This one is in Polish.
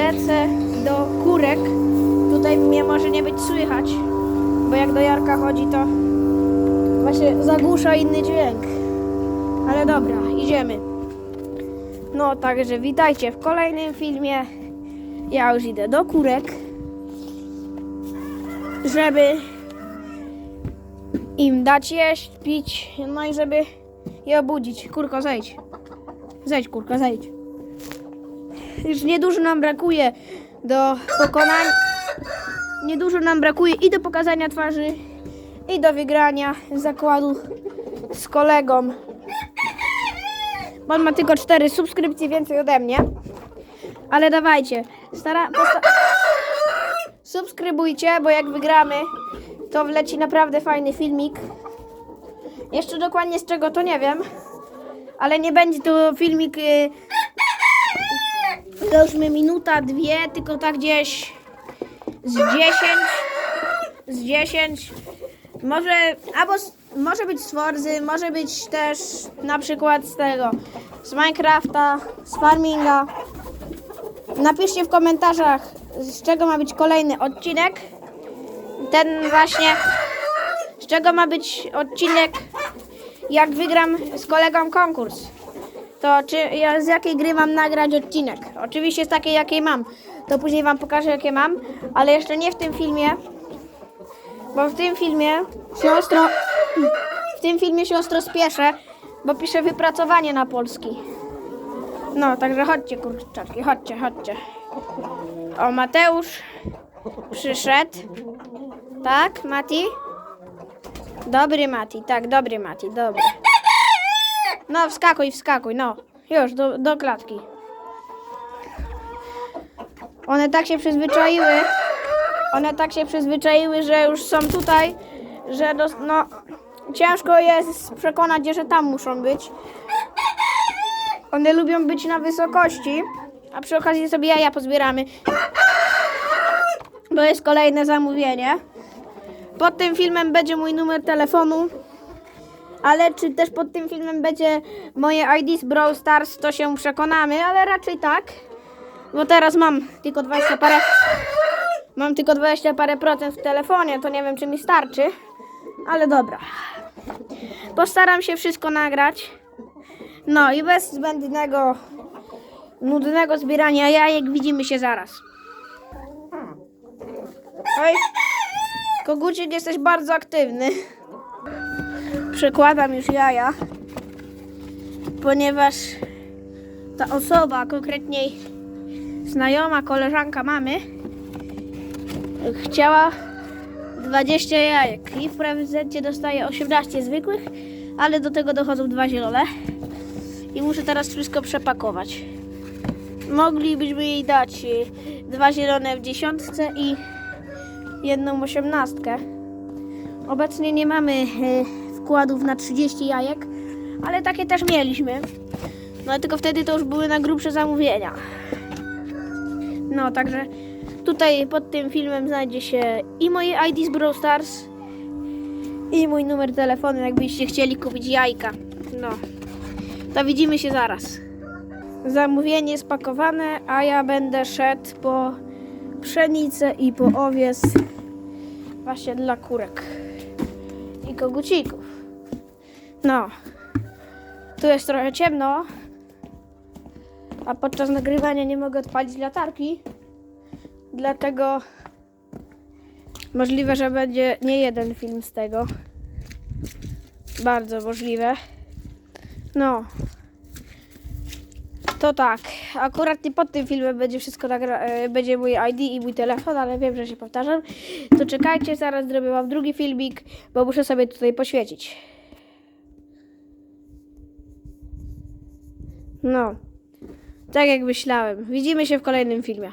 lecę do kurek. Tutaj mnie może nie być słychać, bo jak do Jarka chodzi, to właśnie zagłusza inny dźwięk. Ale dobra, idziemy. No, także witajcie w kolejnym filmie. Ja już idę do kurek, żeby im dać jeść, pić, no i żeby je obudzić. Kurko, zejdź. Zejdź, kurko, zejdź. Już niedużo nam brakuje do pokonania. Niedużo nam brakuje i do pokazania twarzy, i do wygrania zakładu z kolegą. Bo on ma tylko 4 subskrypcje więcej ode mnie. Ale dawajcie. Stara, subskrybujcie, bo jak wygramy, to wleci naprawdę fajny filmik. Jeszcze dokładnie z czego to nie wiem. Ale nie będzie to filmik. Y- załóżmy minuta, dwie, tylko tak gdzieś z 10, z 10, może, albo z, może być z Forzy, może być też na przykład z tego, z Minecrafta, z Farminga. Napiszcie w komentarzach, z czego ma być kolejny odcinek. Ten właśnie, z czego ma być odcinek, jak wygram z kolegą konkurs to czy ja z jakiej gry mam nagrać odcinek? Oczywiście z takiej, jakiej mam. To później wam pokażę, jakie mam, ale jeszcze nie w tym filmie, bo w tym filmie się ostro, w tym filmie się ostro spieszę, bo piszę wypracowanie na polski. No, także chodźcie, kurczaki, chodźcie, chodźcie. O, Mateusz przyszedł. Tak, Mati? Dobry Mati, tak, dobry Mati, dobry. No, wskakuj, wskakuj, no. Już, do, do klatki. One tak się przyzwyczaiły, one tak się przyzwyczaiły, że już są tutaj, że dos, no, ciężko jest przekonać je, że tam muszą być. One lubią być na wysokości, a przy okazji sobie jaja pozbieramy. Bo jest kolejne zamówienie. Pod tym filmem będzie mój numer telefonu. Ale czy też pod tym filmem będzie moje ID z Brawl Stars, to się przekonamy, ale raczej tak. Bo teraz mam tylko 20 parę. Mam tylko 20 parę procent w telefonie, to nie wiem czy mi starczy. Ale dobra. Postaram się wszystko nagrać. No i bez zbędnego, nudnego zbierania jajek widzimy się zaraz. Oj, kogucik jesteś bardzo aktywny przekładam już jaja, ponieważ ta osoba, konkretniej znajoma, koleżanka mamy, chciała 20 jajek i w prezencie dostaje 18 zwykłych, ale do tego dochodzą dwa zielone i muszę teraz wszystko przepakować. Moglibyśmy jej dać y, dwa zielone w dziesiątce i jedną osiemnastkę. Obecnie nie mamy wkładów na 30 jajek, ale takie też mieliśmy. No tylko wtedy to już były na grubsze zamówienia. No, także tutaj pod tym filmem znajdzie się i moje ID z Brawl Stars i mój numer telefonu, jakbyście chcieli kupić jajka. No, to widzimy się zaraz. Zamówienie spakowane, a ja będę szedł po pszenicę i po owiec właśnie dla kurek i kogucików. No, tu jest trochę ciemno, a podczas nagrywania nie mogę odpalić latarki, dlatego możliwe, że będzie nie jeden film z tego. Bardzo możliwe. No. To tak, akurat nie pod tym filmem będzie wszystko e, będzie mój ID i mój telefon, ale wiem, że się powtarzam. To czekajcie, zaraz zrobię wam drugi filmik, bo muszę sobie tutaj poświecić. No, tak jak myślałem. Widzimy się w kolejnym filmie.